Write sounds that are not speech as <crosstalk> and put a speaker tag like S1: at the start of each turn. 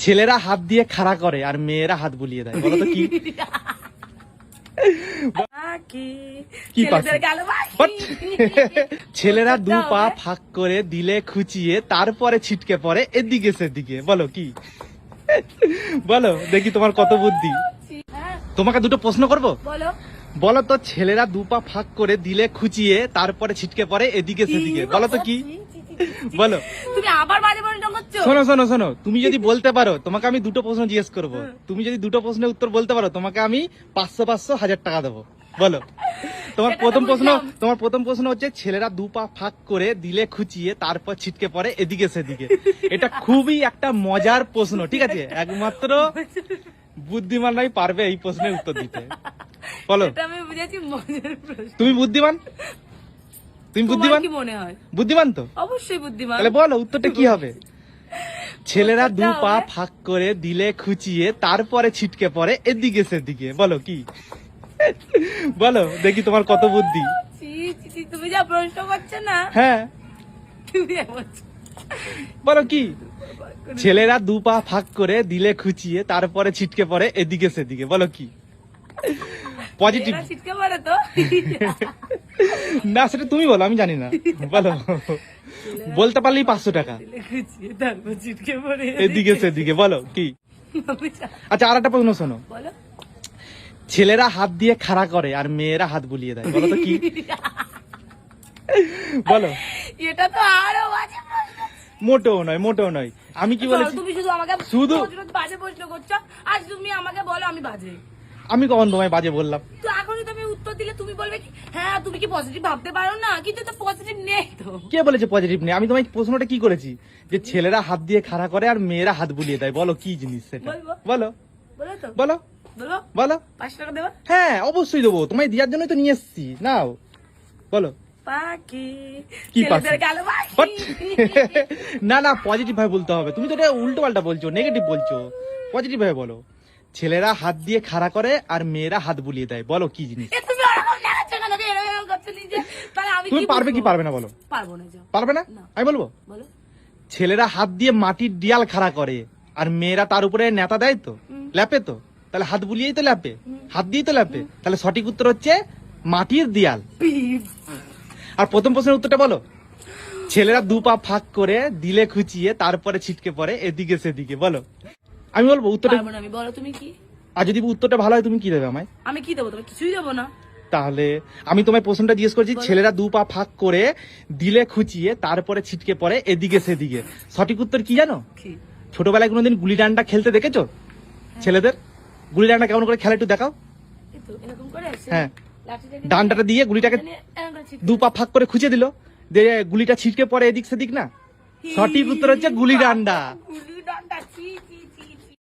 S1: ছেলেরা হাত দিয়ে খাড়া করে আর মেয়েরা হাত বুলিয়ে দেয়। বলো তো কি? <laughs> ছেলেরা দু পা ফাঁক করে দিলে খুচিয়ে তারপরে ছিটকে পড়ে এদিকে সেদিকে। বলো কি? বলো দেখি তোমার কত বুদ্ধি। তোমাকে দুটো প্রশ্ন করব?
S2: বলো।
S1: বলো তো ছেলেরা দু পা ফাঁক করে দিলে খুচিয়ে তারপরে ছিটকে পড়ে এদিকে সেদিকে। বলো তো কি? <laughs> বলো।
S2: তুমি আবার বাজে বাজে করছ?
S1: শোনো শোনো শোনো তুমি যদি বলতে পারো তোমাকে আমি দুটো প্রশ্ন জিজ্ঞেস করব। তুমি যদি দুটো প্রশ্নের উত্তর বলতে পারো তোমাকে আমি পাঁচশো পাঁচশো হাজার টাকা দেবো। বলো। তোমার প্রথম প্রশ্ন তোমার প্রথম প্রশ্ন হচ্ছে ছেলেরা দু পা ফাঁক করে দিলে খুচিয়ে তারপর ছিটকে পড়ে এদিকে সেদিকে। এটা খুবই একটা মজার প্রশ্ন ঠিক আছে? একমাত্র বুদ্ধিমানরাই পারবে এই প্রশ্নের উত্তর দিতে। বলো।
S2: আমি বুঝেছি মজার প্রশ্ন।
S1: তুমি বুদ্ধিমান? তুমি বুদ্ধিমান?
S2: কি মনে হয়?
S1: বুদ্ধিমান তো?
S2: অবশ্যই বুদ্ধিমান।
S1: তাহলে বলো উত্তরটা কি হবে? <laughs> ছেলেরা দু পা ফাঁক করে দিলে খুচিয়ে তারপরে ছিটকে পড়ে এদিকে সেদিকে। বলো কি? <laughs> বলো দেখি তোমার কত বুদ্ধি। <laughs>
S2: তুমি যা প্রশ্ন করছ না।
S1: হ্যাঁ।
S2: তুমি
S1: বলো কি? ছেলেরা দু পা ফাঁক করে দিলে খুচিয়ে তারপরে ছিটকে পড়ে এদিকে সেদিকে। বলো কি? পজিটিভ
S2: ছিটকে তো।
S1: না সেটা তুমি বলো আমি জানি না। বলো। বলতে পারলেই পাঁচশো টাকা। এদিকে সেদিকে বলো কি? আচ্ছা আর একটা প্রশ্ন শোনো। ছেলেরা হাত দিয়ে খাড়া করে আর মেয়েরা হাত বুলিয়ে দেয় বলো তো কি? বলো।
S2: এটা তো আরও বাজে।
S1: মোটেও নয় মোটেও নয়। আমি কি বলেছি?
S2: তুমি শুধু আমাকে
S1: শুধু-
S2: বাজে প্রশ্ন করছ আজ তুমি আমাকে বলো আমি বাজে।
S1: আমি কখন তোমায় বাজে বললাম?
S2: তো এখনই তুমি উত্তর দিলে তুমি বলবে কি হ্যাঁ তুমি কি পজিটিভ ভাবতে পারো না? কিন্তু তো পজিটিভ নেই তো।
S1: কে বলেছে পজিটিভ নেই? আমি তোমায় প্রশ্নটা কি করেছি? যে ছেলেরা হাত দিয়ে খাড়া করে আর মেয়েরা হাত বুলিয়ে দেয়। বলো কি জিনিস সেটা?
S2: বলব।
S1: বলো।
S2: বলো তো।
S1: বলো।
S2: বলো
S1: বলো।
S2: পাঁচশো টাকা দেবা?
S1: হ্যাঁ অবশ্যই দেবো। তোমায় দেওয়ার জন্যই তো নিয়ে এসছি। নাও। বলো।
S2: পাখি।
S1: কি
S2: ছেলেদের গেল
S1: But- <laughs> না না পজিটিভ ভাবে বলতে হবে। তুমি তো এটা উল্টো পাল্টা বলছো নেগেটিভ বলছো। পজিটিভ ভাবে বলো। ছেলেরা হাত দিয়ে খাড়া করে আর মেয়েরা হাত বুলিয়ে দেয়। বলো কি জিনিস?
S2: তুমি
S1: পারবে কি পারবে না বলো?
S2: পারব না।
S1: আমি বলব? ছেলেরা হাত দিয়ে মাটির ডিয়াল খাড়া করে আর মেয়েরা তার উপরে নেতা দেয় তো? ল্যাপে তো? তাহলে হাত বুলিয়েই তো ল্যাপে। হাত দিয়েই তো ল্যাপে। তাহলে সঠিক উত্তর হচ্ছে মাটির দিয়াল। আর প্রথম প্রশ্নের উত্তরটা বলো। ছেলেরা দু পা ফাঁক করে দিলে খুচিয়ে তারপরে ছিটকে পড়ে এদিকে সেদিকে। বলো। আমি বলব উত্তরটা
S2: পারব না আমি বলো তুমি কি?
S1: আর যদি উত্তরটা ভালো হয় তুমি কি দেবে আমায়?
S2: আমি কি দেবো? তোমাকে কিছুই দেবো না।
S1: তাহলে আমি তোমায় প্রশ্নটা জিজ্ঞেস করছি ছেলেরা দু পা ফাঁক করে দিলে খুচিয়ে তারপরে ছিটকে পড়ে এদিকে সেদিকে। সঠিক উত্তর কি জানো? ছোটবেলায় কোনোদিন গুলি ডান্ডা খেলতে দেখেছ? ছেলেদের? গুলি ডান্ডা কেমন করে খেলা একটু দেখাও। হ্যাঁ। ডান্ডাটা দিয়ে গুলিটাকে দু পা ফাঁক করে খুঁজে দিল। দিয়ে গুলিটা ছিটকে পড়ে এদিক সেদিক না? সঠিক উত্তর হচ্ছে গুলি ডান্ডা।
S2: গুলি ডান্ডা